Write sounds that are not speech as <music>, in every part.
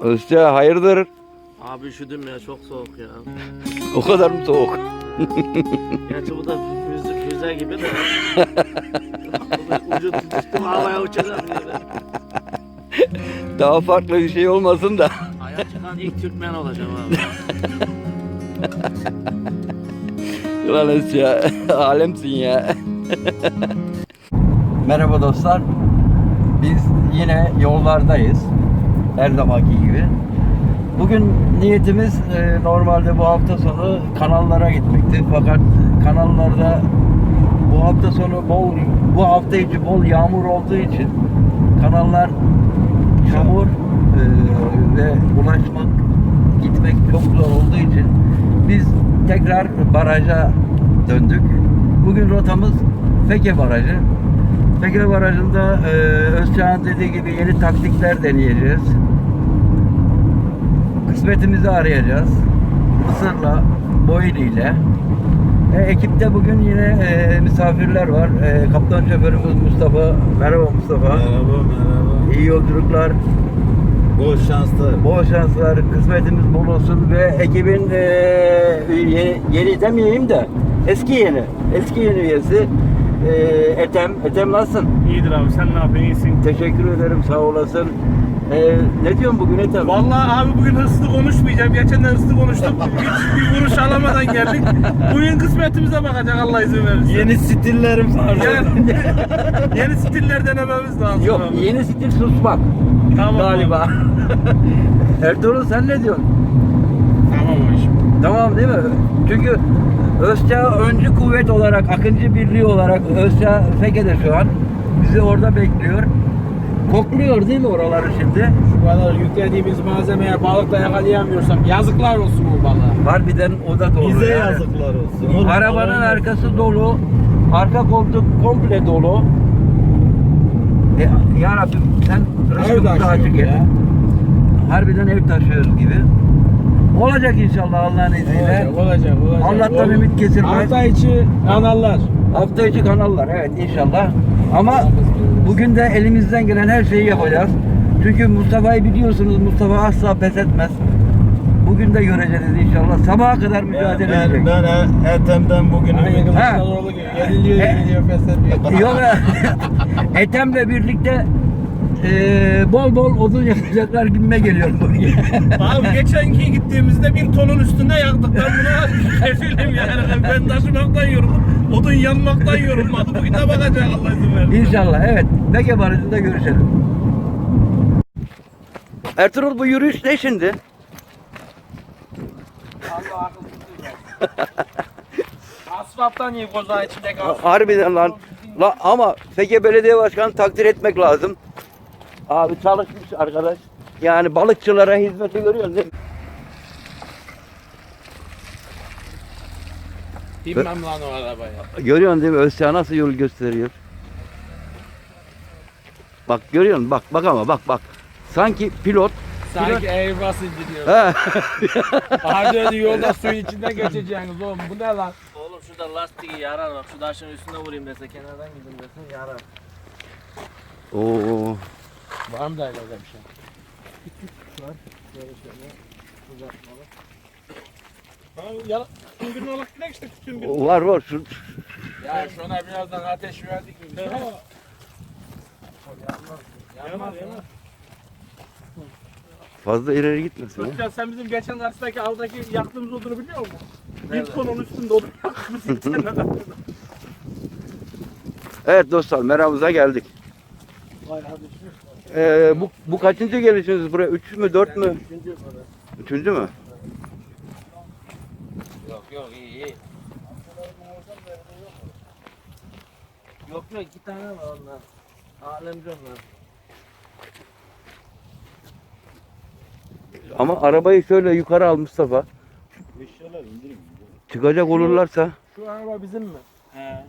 Özça hayırdır? Abi üşüdüm ya çok soğuk ya. O kadar mı soğuk? <laughs> Gerçi bu da füze, füze gibi de. Ucu tutuştum havaya uçacağım diye. Daha farklı bir şey olmasın da. Aya çıkan ilk Türkmen olacağım abi. <laughs> Ulan Özça alemsin ya. Merhaba dostlar. Biz yine yollardayız. Her zamanki gibi. Bugün niyetimiz e, normalde bu hafta sonu kanallara gitmekti. Fakat kanallarda bu hafta sonu bol bu hafta içi bol yağmur olduğu için kanallar çamur e, ve ulaşmak gitmek çok zor olduğu için biz tekrar baraja döndük. Bugün rotamız Feke Barajı. Feke Barajı'nda e, Özçağ'ın dediği gibi yeni taktikler deneyeceğiz. Kısmetimizi arayacağız. Mısır'la, Boyli ile. E, ekipte bugün yine e, misafirler var. E, kaptan şoförümüz Mustafa. Merhaba Mustafa. Merhaba merhaba. İyi yolculuklar. Bol şanslar. Bol şanslar, kısmetimiz bol olsun ve ekibin e, yeni, yeni demeyeyim de eski yeni, eski yeni üyesi e, Etem. Etem nasılsın? İyidir abi sen ne yapıyorsun iyisin. Teşekkür ederim, sağ olasın. E, ne diyorsun bugün Etem? Vallahi abi bugün hırslı konuşmayacağım. Geçen de hırslı konuştuk. <laughs> Hiç bir vuruş alamadan geldik. Bugün kısmetimize bakacak Allah izin verirse. Yeni stillerim var. Yani, <laughs> yeni stiller denememiz lazım. Yok, abi. yeni stil susmak Tamam galiba. <laughs> Ertuğrul sen ne diyorsun? Tamam değil mi? Çünkü Özça öncü kuvvet olarak, Akıncı Birliği olarak Özça Feke'de şu an. Bizi orada bekliyor. Kokluyor değil mi oraları şimdi? Bu kadar yüklediğimiz malzemeye balıkla yakalayamıyorsam yazıklar olsun bu balığa. Harbiden o da doğru. Bize yani. yazıklar olsun. Oğlum, Arabanın arkası dolu. Arka koltuk komple dolu. E, ya Rabbim sen rızkımızı açık et. Harbiden ev taşıyoruz gibi. Olacak inşallah Allah'ın izniyle. Olacak, olacak, olacak. Allah'tan Olur. ümit kesilmez. Hafta içi kanallar. Hafta içi kanallar evet inşallah. Ama bugün de elimizden gelen her şeyi yapacağız. Çünkü Mustafa'yı biliyorsunuz Mustafa asla pes etmez. Bugün de göreceğiz inşallah. Sabaha kadar Ben, mücadele ben, edecek. ben E- Etem'den bugün ümit- Kılıçdaroğlu gibi. Yeniliyor, E- yeniliyor, feshetmiyor. Yok Ethem'le birlikte eee, bol bol odun yakacaklar gibime geliyor bugün. <laughs> Abi geçenki gittiğimizde bir tonun üstünde yaktık. Ben buna <laughs> kefilim yani. Ben taşımaktan yoruldum. Odun yanmaktan yorulmadı. Bugün de bakacak Allah izin verirse. İnşallah evet. Beke Barajı'nda görüşelim. Ertuğrul bu yürüyüş ne şimdi? Allah. <laughs> Asfalttan iyi koza içinde kalsın. Harbiden lan. La, ama Feke Belediye Başkanı takdir etmek lazım. Abi çalışmış arkadaş. Yani balıkçılara hizmeti görüyorsun değil mi? Bilmem lan o arabaya. Görüyorsun değil mi? Özça nasıl yol gösteriyor. Bak görüyorsun bak bak ama bak bak. Sanki pilot. Sanki Airbus indiriyor. He. <laughs> Hadi yolda suyun içinden geçeceksiniz oğlum. Bu ne lan? Oğlum şurada lastiği yarar bak. Şu taşın üstüne vurayım dese kenardan gidin desin yarar. Oo. Var mı da öyle bir şey? Ya, tümbürün olarak gidelim işte tümbür. Var var şu Ya şuna birazdan ateş verdik mi? Yanar Yanmaz yanar. ya. fazla ileri gitmesin. ya. Özcan sen bizim geçen karşıdaki avdaki yaktığımız odunu biliyor musun? Bir tonun üstünde odun yakmışsın. <laughs> Evet dostlar meramıza geldik. Ee, bu, bu kaçıncı gelişiniz buraya? Üç mü dört mü? Üçüncü mü? Yok yok iyi iyi. Yok yok iki tane var ondan. Alemci onlar. Ama arabayı şöyle yukarı al Mustafa. Çıkacak olurlarsa. Şu araba bizim mi? He.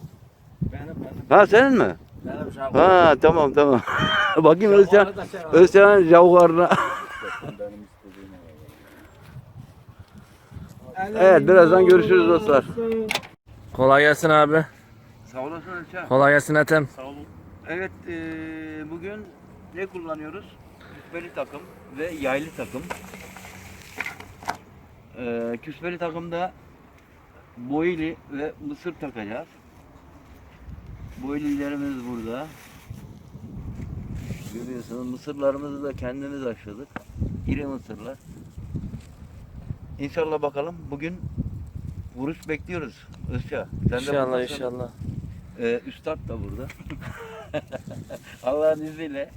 Benim benim. Ha senin mi? Benim şarkı. Ha tamam tamam. <laughs> Bakayım Özcan. şey var. Özcan'ın javgarına. Evet, birazdan görüşürüz dostlar. Kolay gelsin abi. Sağ olasın Özcan. Kolay gelsin Ethem. Evet bugün ne kullanıyoruz? küspeli takım ve yaylı takım. Ee, küspeli takımda boyli ve mısır takacağız. Boylilerimiz burada. Görüyorsunuz mısırlarımızı da kendimiz aşladık. İri mısırlar. İnşallah bakalım bugün vuruş bekliyoruz. Özça. Sen de İnşallah buradasın. inşallah. Ee, Üstad da burada. <laughs> Allah'ın izniyle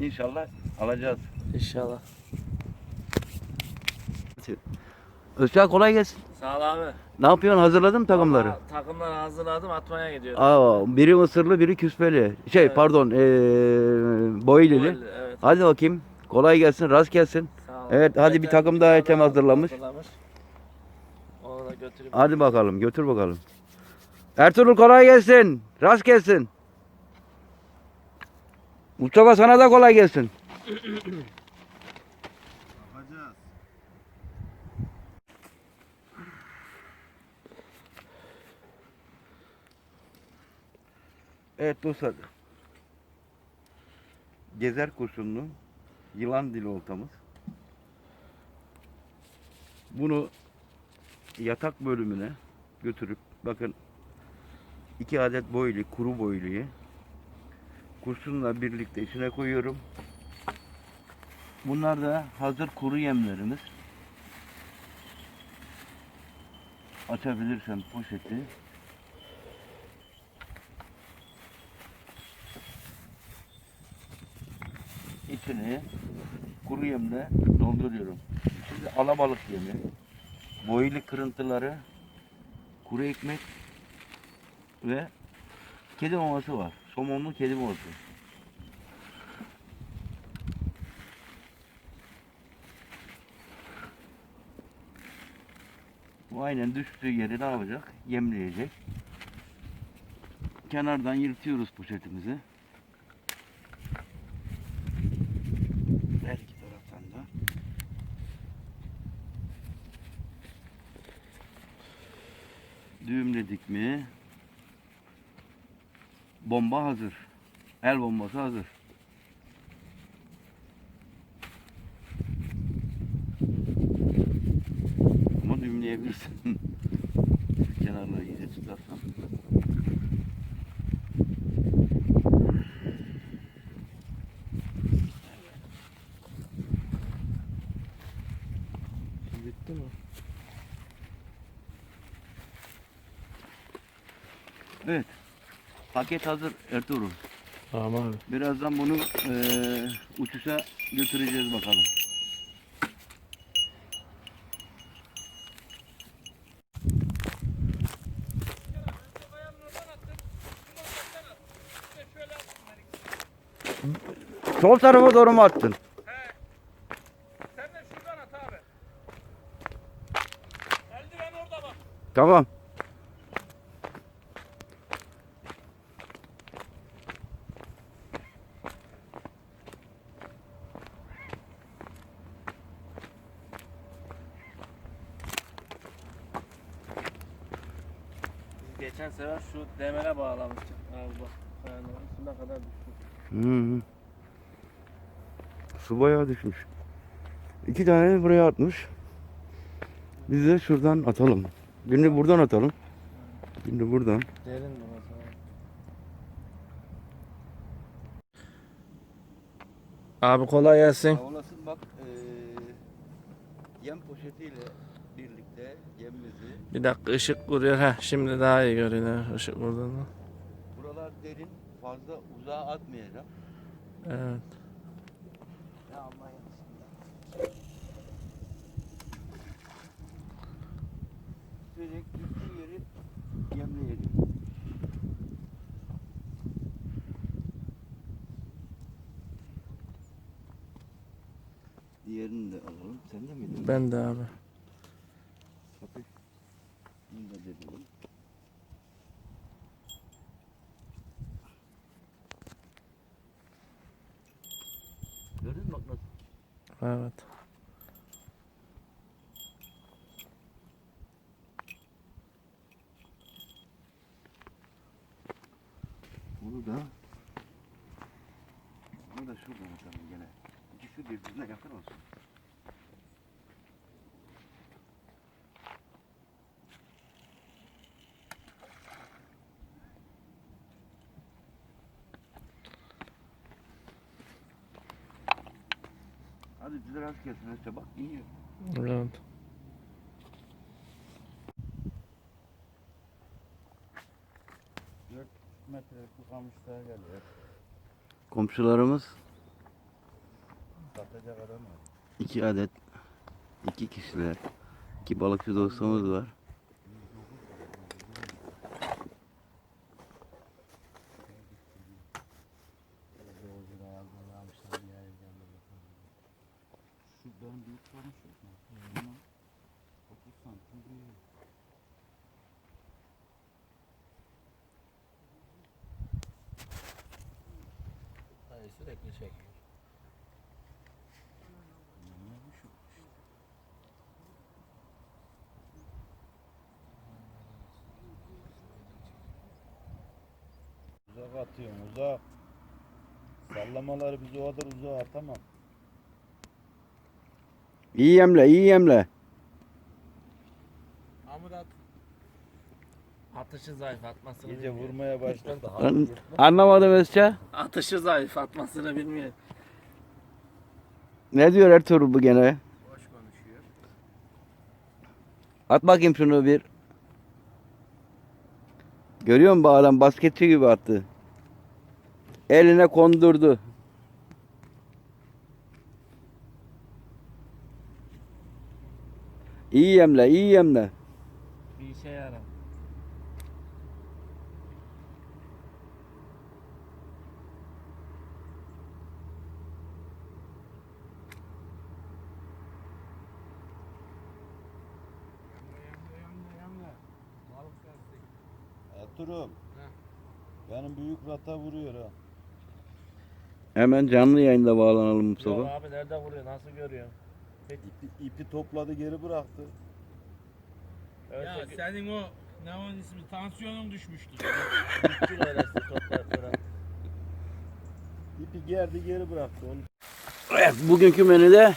inşallah alacağız. İnşallah. Özça kolay gelsin. Sağ ol abi. Ne yapıyorsun? Hazırladın mı takımları? Vallahi Takımları hazırladım atmaya gidiyorum. Aa, biri mısırlı, biri küspeli. Şey Evet. pardon, ee, boylili. Böyle, Evet. Hadi bakayım. Kolay gelsin, rast gelsin. Evet, hadi bir takım daha item hazırlamış. Onu da götürüp Hadi bakalım, götür bakalım. Ertuğrul kolay gelsin. Rast gelsin. Mustafa sana da kolay gelsin. Evet dostlar. Gezer kurşunlu yılan dili oltamız. Bunu yatak bölümüne götürüp bakın iki adet boylu kuru boyluyu kurşunla birlikte içine koyuyorum. Bunlar da hazır kuru yemlerimiz. Açabilirsem poşeti. Kuru yemle dolduruyorum. Şimdi alabalık yemi, boylu kırıntıları, kuru ekmek ve kedi maması var. Somonlu kedi maması. Bu aynen düştüğü yeri ne yapacak? Yemleyecek. Kenardan yırtıyoruz poşetimizi. Her iki taraftan da. Düğümledik mi? Bomba hazır. El bombası hazır. Ama düğümleyebilirsin. <laughs> Kenarları iyice tutarsan. bitti mi? Evet. Paket hazır Ertuğrul. Tamam abi. Birazdan bunu eee uçuşa götüreceğiz bakalım. Sol tarafa doğru mu attın? Sen de şuradan at abi. Eldiven orada bak. Tamam. Biz geçen demere bağlamıştık. Abi bak. Üstüne kadar düştü. Hı hı. Su bayağı düşmüş. İki tane buraya atmış. Biz de şuradan atalım. Birini buradan atalım. Birini buradan. Derin burası. abi. Abi kolay gelsin. Olasın bak yem poşetiyle birlikte yemimizi. Bir dakika ışık vuruyor. Heh şimdi daha iyi görünüyor ışık vurduğunda. Buralar derin. Fazla uzağa atmayacağım. Evet. Direkt düştüğü yeri yemleyelim. Diğerini de alalım. Sen de miydin? Ben de abi. Evet. Hadi bizi rast gelsin işte bak iyi. Evet. metre bu kamışlar geliyor. Komşularımız Satacak adam var. iki adet iki kişiler. iki balıkçı dostumuz var. Şuradan büyük kamış yok mu? Bundan 30 santim büyük. Hayır sürekli çekiyor. Uzak atıyorum uzak. Sallamaları biz o kadar uzağa atamam. İyi yemle, iyi yemle. Amurat atışı zayıf atmasını İyice bilmiyor. vurmaya başladı. An- anlamadım Özça. Atışı zayıf atmasını bilmiyor. Ne diyor Ertuğrul bu gene? Boş konuşuyor. At bakayım şunu bir. Görüyor musun bu adam basketçi gibi attı. Eline kondurdu. İyi yemle, iyi yemle. Bir işe yarar. Ertuğrul. Benim büyük rata vuruyor ha. Hemen canlı yayında bağlanalım Yok Mustafa. abi nerede vuruyor? Nasıl görüyor? İpi, ipi topladı geri bıraktı. Öyle Ya senin o ne onun ismi tansiyonun kırar. <laughs> İpi gerdi geri bıraktı oğlum. Evet, bugünkü menüde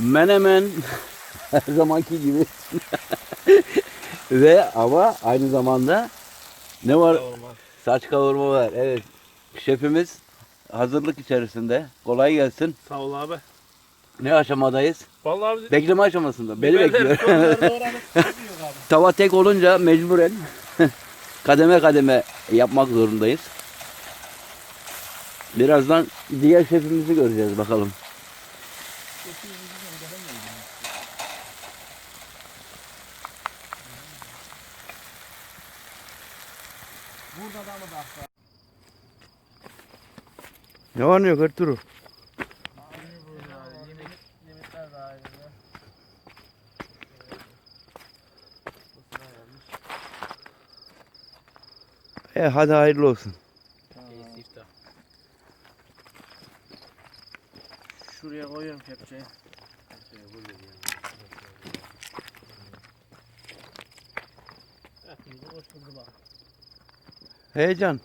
menemen <laughs> her zamanki gibi <laughs> ve ama aynı zamanda ne var? Olmaz. Saç kavurma var. Evet. Şefimiz hazırlık içerisinde. Kolay gelsin. Sağ ol abi. Ne aşamadayız? Vallahi biz Bekleme aşamasında. Beni bekliyor. <laughs> doğranıp gidiyor <laughs> abi. Tava tek olunca mecburen <laughs> kademe kademe yapmak zorundayız. Birazdan diğer şefimizi göreceğiz bakalım. Burada da mı da? Ne var ne yok Ertuğrul? E hadi hayırlı olsun. Şuraya koyuyorum kepçeyi. Heyecan.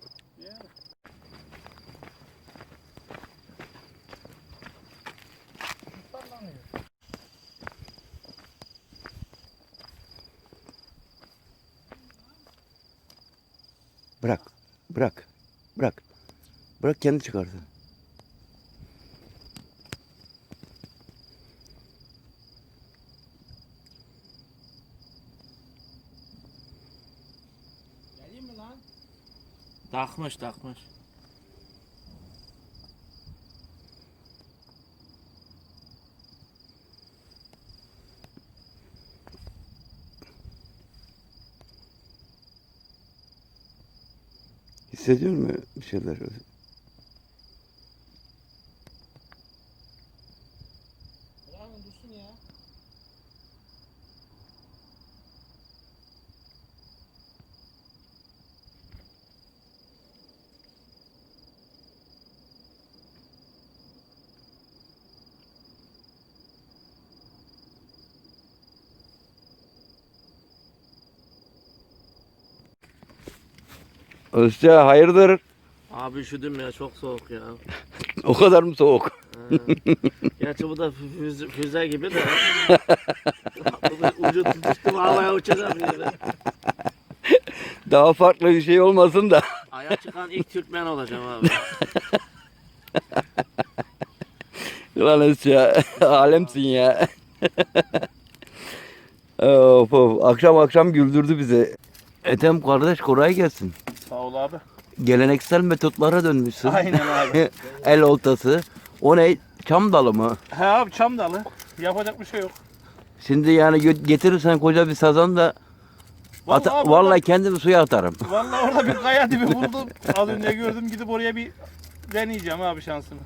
Bırak. Bırak. Bırak. Bırak kendi çıkarsın. Takmış takmış. Hissediyor musun bir şeyler? Özça hayırdır? Abi üşüdüm ya çok soğuk ya. <laughs> O kadar mı soğuk? Gerçi bu da füze, füze gibi de. <laughs> bu da ucu tutuştu havaya uçacak yere. Daha farklı bir şey olmasın da. Aya çıkan ilk Türkmen olacağım abi. <laughs> Lan Öz ya. Alemsin ya. of, of. Akşam akşam güldürdü bizi. Ethem kardeş kolay gelsin. Abi. Geleneksel metotlara dönmüşsün. Aynen abi. <laughs> El oltası. O ne? Çam dalı mı? He abi çam dalı. Yapacak bir şey yok. Şimdi yani getirirsen koca bir sazan da Vallahi, ata- abi vallahi kendimi suya atarım. vallahi orada bir <laughs> kaya dibi buldum. Az önce gördüm gidip oraya bir deneyeceğim abi şansımı.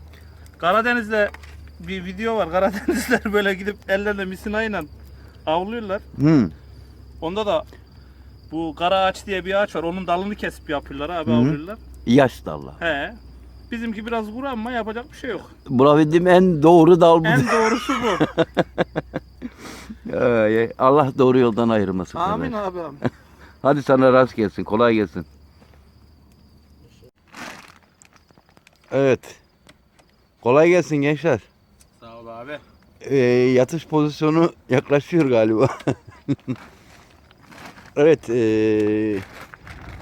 Karadeniz'de bir video var. <laughs> Karadenizler böyle gidip ellerinde misinayla avlıyorlar. Hı. Onda da bu kara ağaç diye bir ağaç var. Onun dalını kesip yapıyorlar abi Hı hı. avlıyorlar. Yaş dalı. He. Bizimki biraz kuru ama yapacak bir şey yok. Bulabildiğim en doğru dal bu. En doğrusu bu. <laughs> Ay, Allah doğru yoldan ayırmasın. amin kardeş. abi amin. <laughs> Hadi sana rast gelsin. Kolay gelsin. Evet. Kolay gelsin gençler. Sağ ol abi. Ee, yatış pozisyonu yaklaşıyor galiba. <laughs> evet. ee,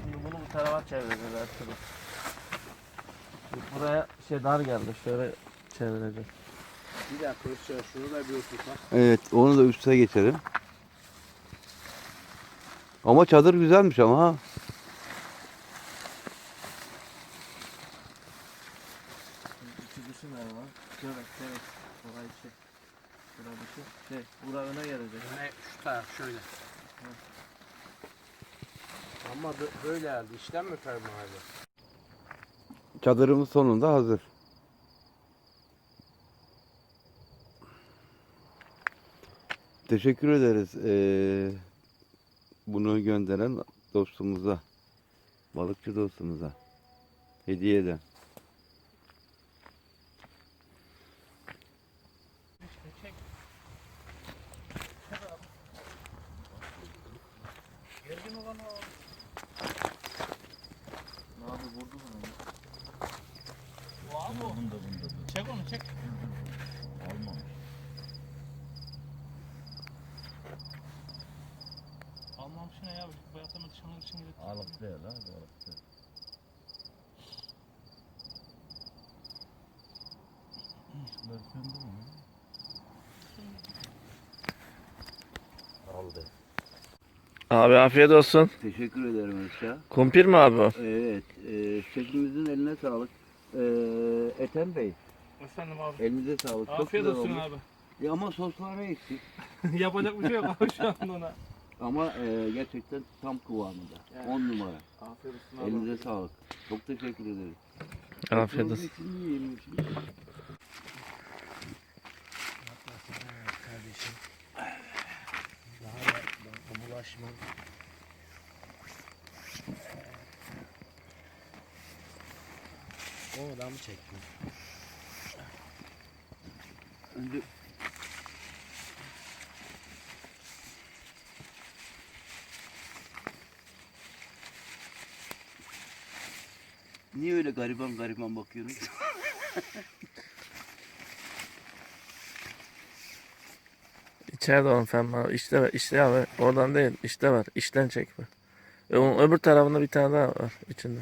Şimdi bunu bu tarafa çevireceğiz Ertuğrul. Buraya şey dar geldi. Şöyle çevireceğiz. Bir dakika Özcan şunu da bir oturtma. evet. Onu da üste geçelim. Ama çadır güzelmiş ama ha. İçi dışı ne var? Şöyle şöyle. Orayı çek. Bura dışı. Şey, bura öne gelecek. Ne şu taraf şöyle. Ama bö- böyle geldi. İşlem mi abi? Çadırımız sonunda hazır. Teşekkür ederiz ee, bunu gönderen dostumuza, balıkçı dostumuza hediye eden. Abi vurdu bunu. Çek onu çek. Almamış ne ya? Bu yatağımı dışarı için gidip. Alıp değil ha. Alıp değil. Işıklar söndü mü? Aldı. Abi afiyet olsun. Teşekkür ederim Esra. Kumpir mi abi? Evet, e, şefimizin eline sağlık. E, Ethem Bey, Efendim abi. elinize sağlık. Çok Afiyet güzel olsun olmuş. abi. Ya ama sosları eksik. <laughs> Yapacak bir şey yok abi şu anda ona. Ama e, gerçekten tam kıvamında. 10 numara. Afiyet olsun Elinize sağlık. Çok teşekkür ederim. Afiyet olsun. İçini yiyelim şimdi. Bulaşma. Oradan mı çektin? Önce Niye öyle gariban gariban bakıyorsunuz? <laughs> İçeride olan fen var. İşte var. İşte abi. Oradan değil. İşte var. İşten çek var. Ö- onun öbür tarafında bir tane daha var içinde.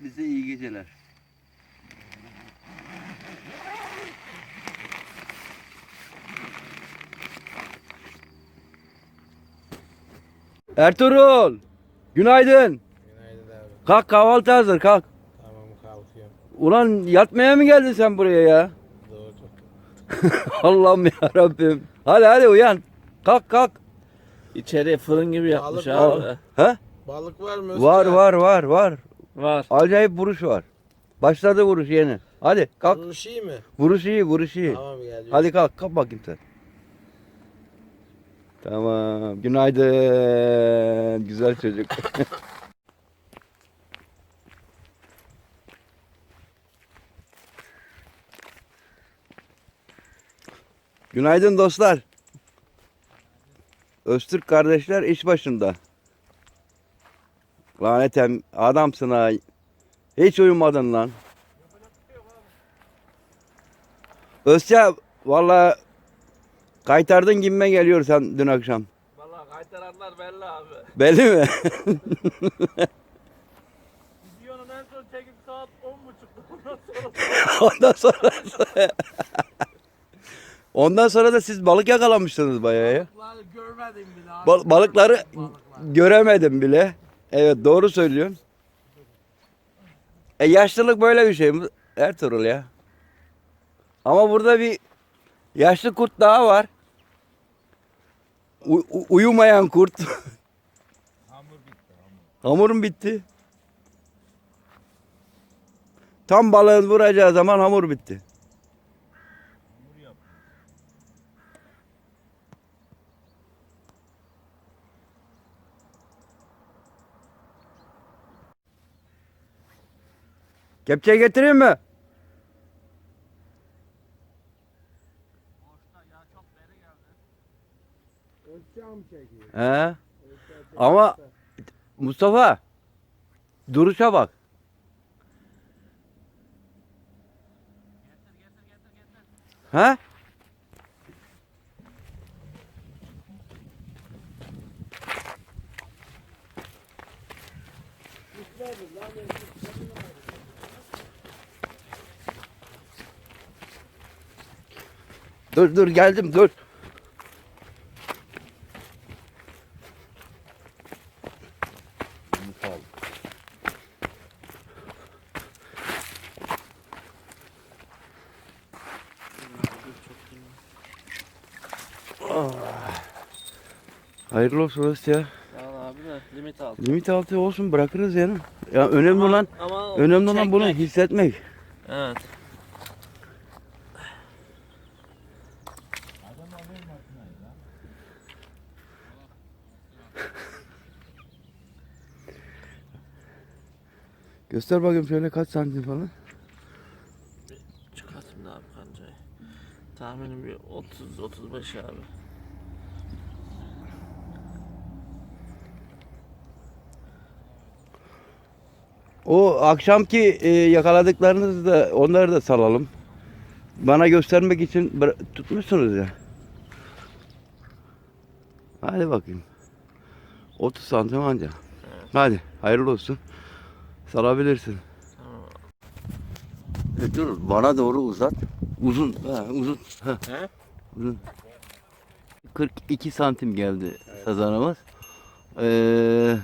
Bize iyi geceler. Ertuğrul! Günaydın. Günaydın abi. Kalk kahvaltı hazır kalk. Tamam kalkıyorum. Ulan yatmaya mı geldin sen buraya ya? Doğru. <laughs> Allah'ım ya Rabbim. Hadi hadi uyan. Kalk kalk. İçeriye fırın gibi yapmış Balık abi. Ha? Balık var mı? Var var var var. Var. Acayip vuruş var. Başladı vuruş yeni. Hadi kalk. Vuruş iyi mi? Vuruş iyi vuruş iyi. Tamam geliyorum. Hadi kalk kalk bakayım sen. Tamam. Günaydın. Güzel çocuk. <laughs> Günaydın dostlar. Öztürk kardeşler iş başında. Lanetem adamsın ha. Hiç uyumadın lan. Özça valla kaytardın gibime geliyor sen dün akşam. Valla kaytaranlar belli abi. Belli mi? <laughs> Videonun en son çekim saat 10.30'da <laughs> ondan sonra Ondan sonra Ondan sonra da siz balık yakalamışsınız bayağı ya. Vallahi görmedim bile abi. Bal- balıkları Balıklar. göremedim bile. Evet doğru söylüyorsun. E yaşlılık böyle bir şey mi? Ertuğrul ya. Ama burada bir yaşlı kurt daha var. U- uyumayan kurt. <laughs> Hamur bitti hamur. Hamurum bitti. Tam balığın vuracağı zaman hamur bitti. Kepçe getireyim mi? He. Ama Mustafa duruşa bak. Ha? Dur dur geldim dur. Al. Hayırlı olsun Öztürk ya. Abi de limit aldı. Limit altı olsun bırakırız yani. Ya önemli olan Ama önemli olan bunu çekmek. hissetmek. Evet. Göster bakayım şöyle kaç santim falan. Çıkartayım da abi kancayı. Tahminim bir 30-35 abi. O akşamki e, yakaladıklarınızı da onları da salalım. Bana göstermek için tutmuşsunuz ya. Hadi bakayım. 30 santim anca. Hadi hayırlı olsun. Salabilirsin. Tamam. E, dur bana doğru uzat. Uzun. Ha, uzun. Ha, He? uzun. 42 santim geldi sazanımız. Ee,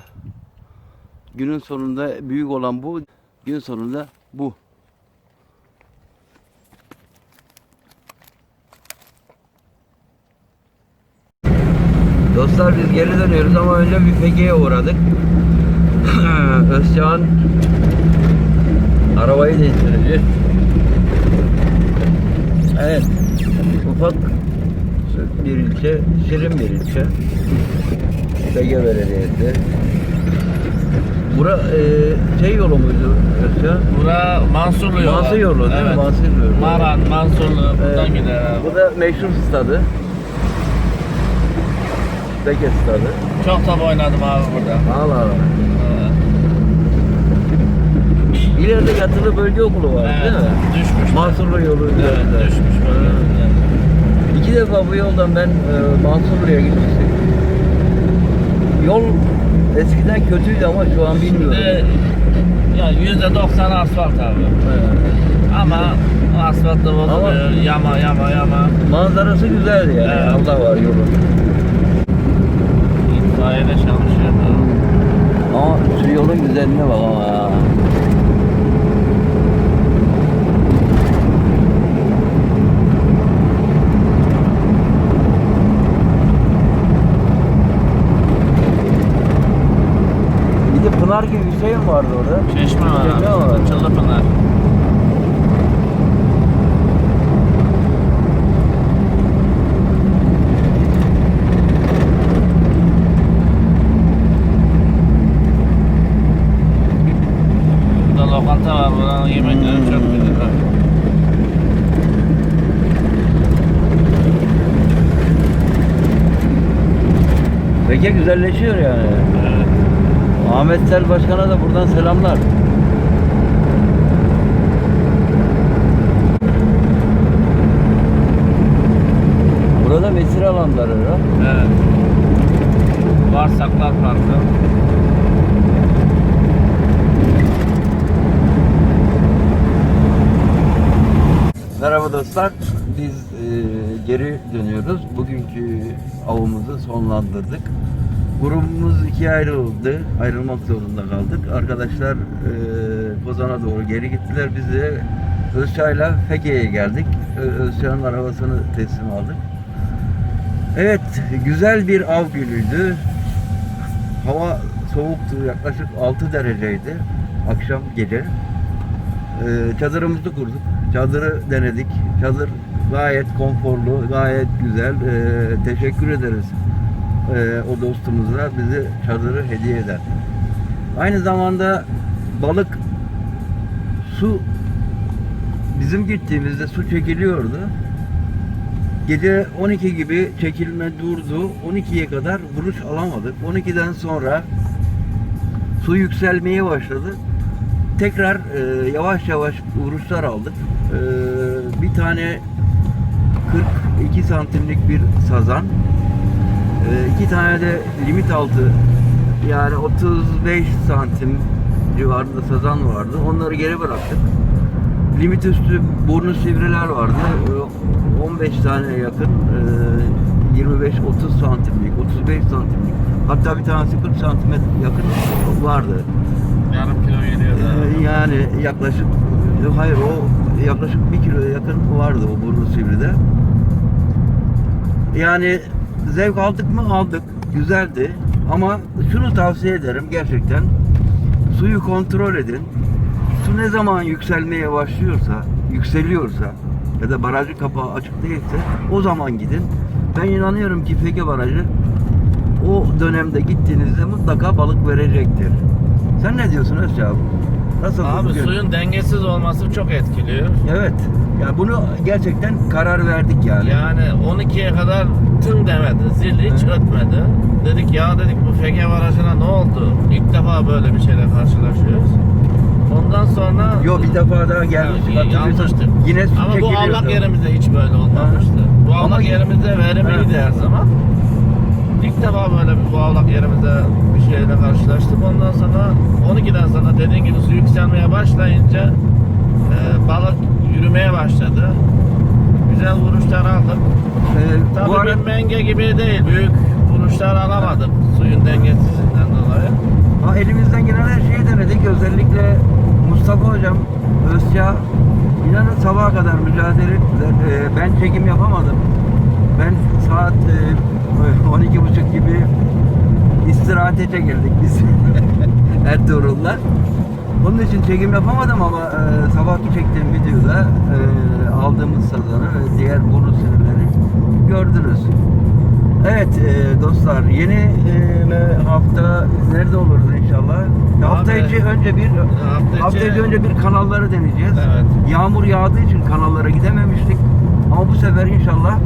günün sonunda büyük olan bu. Gün sonunda bu. Dostlar biz geri dönüyoruz ama önce bir Fege'ye uğradık. Özcan arabayı değiştirici. Evet. Ufak bir ilçe, şirin bir ilçe. Fege Belediyesi. Bura e, şey yolu muydu Özcan? Bura Mansurlu yolu. Mansur yolu değil mi? evet. Mansur yolu. Maran, Mansurlu buradan Evet. gider abi. Bu da meşhur stadı. Fege stadı. Çok top oynadım abi burada. Allah Allah. Evet. İleride yatılı bölge okulu var Evet, değil mi? düşmüş. Mansurlu yolu Evet, üzerinde. düşmüş böyle. İki defa bu yoldan ben e, Mansurlu'ya gitmiştim. Yol eskiden kötüydü ama şu an bilmiyorum. Şimdi ya yüzde doksan asfalt abi. Ama asfalt da bozuluyor. Yama yama yama. Manzarası güzeldi yani. Evet. Allah var yolun. İtfaiyede çalışıyor. Ama şu yolun güzelliğine bak ama ya. Bir de pınar gibi bir şey mi vardı orada? Çeşme var Çeşme var. Burada lokanta var. Buranın yemekleri çok güzel. Peki güzelleşiyor yani. Evet. Ahmet Sel Başkan'a da buradan selamlar. Mesir alanları. ya. Evet. Varsaklar Parkı. Merhaba dostlar. Biz e, geri dönüyoruz. Bugünkü avımızı sonlandırdık. Grubumuz ikiye ayrıldı. Ayrılmak zorunda kaldık. Arkadaşlar e, Kozan'a doğru geri gittiler. Biz de Özçay'la Feke'ye geldik. Özçay'ın arabasını teslim aldık. Evet, güzel bir av günüydü. Hava soğuktu, yaklaşık 6 dereceydi. Akşam gece. Ee, çadırımızı kurduk. Çadırı denedik. Çadır gayet konforlu, gayet güzel. Ee, teşekkür ederiz ee, o dostumuza bizi çadırı hediye eder. Aynı zamanda balık su bizim gittiğimizde su çekiliyordu. Gece 12 gibi çekilme durdu. 12'ye kadar vuruş alamadık. 12'den sonra su yükselmeye başladı tekrar e, yavaş yavaş vuruşlar aldık. E, bir tane 42 santimlik bir sazan, e, iki tane de limit altı yani 35 santim civarında sazan vardı. Onları geri bıraktık. Limit üstü burnu sivriler vardı. E, 15 tane yakın, e, 25-30 santimlik, 35 santimlik. Hatta bir tanesi 40 santimetre yakın vardı. Yarım kilo geliyor Ee, yani yaklaşık hayır o yaklaşık bir kiloya yakın vardı o burnu sivride. Yani zevk aldık mı aldık. Güzeldi. Ama şunu tavsiye ederim gerçekten. Suyu kontrol edin. Su ne zaman yükselmeye başlıyorsa, yükseliyorsa ya da barajın kapağı açık değilse o zaman gidin. Ben inanıyorum ki Feke Barajı o dönemde gittiğinizde mutlaka balık verecektir. Sen ne diyorsun Özcan? Nasıl Abi bugün? suyun dengesiz olması çok etkiliyor. Evet. Ya bunu gerçekten karar verdik yani. Yani 12'ye kadar tın demedi. Zil hiç ötmedi. Dedik ya dedik bu Fege Barajı'na ne oldu? İlk defa böyle bir şeyle karşılaşıyoruz. Ondan sonra Yo bir defa daha gelmiştik. Ya, hatırlıyorsan. yanmıştık. Yine su Ama bu çekiliyordu. avlak yerimizde hiç böyle olmamıştı. Bu Ama avlak yine- yerimizde verimliydi her zaman. Defa böyle bir bu avlak yerimizde bir şeyle karşılaştık. Ondan sonra 12'den sonra dediğin gibi su yükselmeye başlayınca e, balık yürümeye başladı. Güzel vuruşlar aldık. Ee, Tabii bu arada menge gibi değil. Büyük vuruşlar alamadık suyun dengesizliğinden dolayı. ha, elimizden gelen her şeyi denedik. Özellikle Mustafa hocam, Özça inanın sabaha kadar mücadele ettiler. Ee, ben çekim yapamadım. Ben saat e, 12.30 gibi istirahate çekildik biz <laughs> Ertuğrul'la. Onun için çekim yapamadım ama e, sabahki çektiğim videoda e, aldığımız sazanı ve diğer bonus ürünleri gördünüz. Evet e, dostlar yeni e, hafta nerede oluruz inşallah? hafta Abi, içi önce bir hafta hafta içi önce bir kanalları deneyeceğiz. Evet. Yağmur yağdığı için kanallara gidememiştik. Ama bu sefer inşallah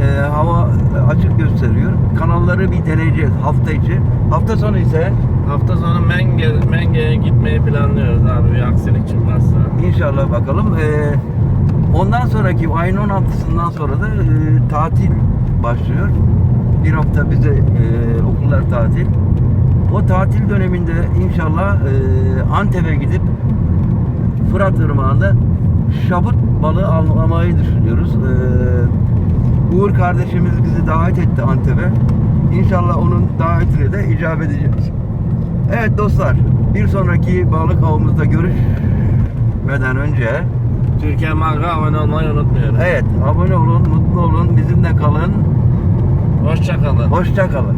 e, hava açık gösteriyor. Kanalları bir deneyeceğiz hafta içi. Hafta sonu ise Hafta sonu Menge, Menge'ye gitmeyi planlıyoruz abi bir aksilik çıkmazsa. İnşallah bakalım. Ee, ondan sonraki ayın 16'sından sonra da e, tatil başlıyor. Bir hafta bize e, okullar tatil. O tatil döneminde inşallah e, Antep'e gidip Fırat Irmağı'nda şabut balığı avlamayı düşünüyoruz. Ee, Uğur kardeşimiz bizi davet etti Antep'e. İnşallah onun davetine de icap edeceğiz. Evet dostlar, bir sonraki balık avımızda görüşmeden önce Türkiye Marka abone olmayı unutmuyoruz. evet abone olun, mutlu olun, bizimle kalın, Hoşça kalın. hoşça kalın.